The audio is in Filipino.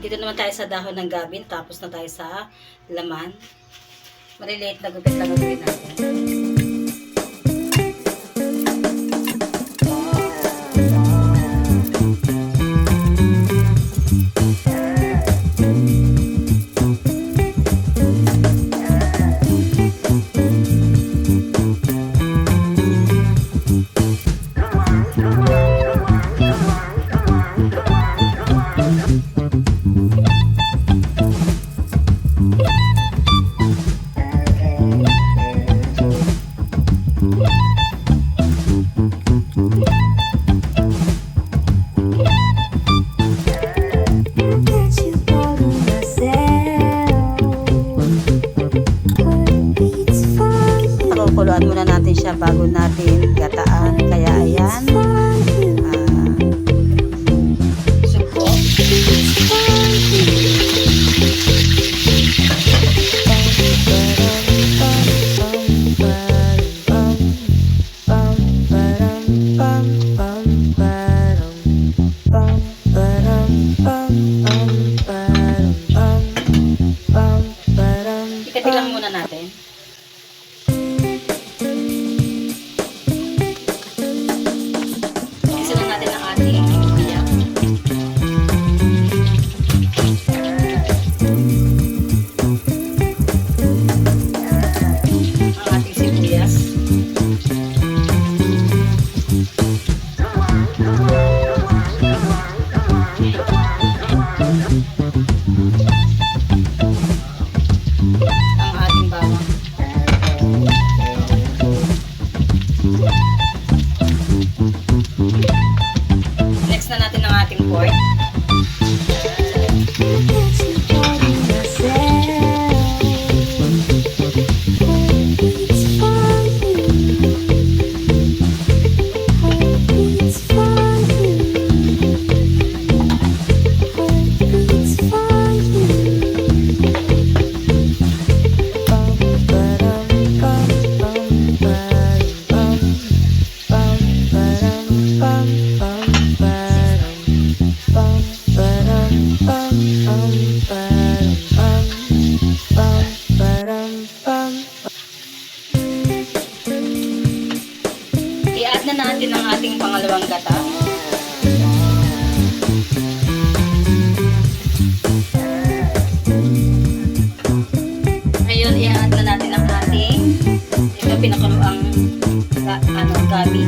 Dito naman tayo sa dahon ng gabin, tapos na tayo sa laman. Maliliit na gupit lang gawin natin. Mm-hmm. ating court. ang gata. Ngayon, i-add na natin ang ating yung pinakaluang ano, gabi.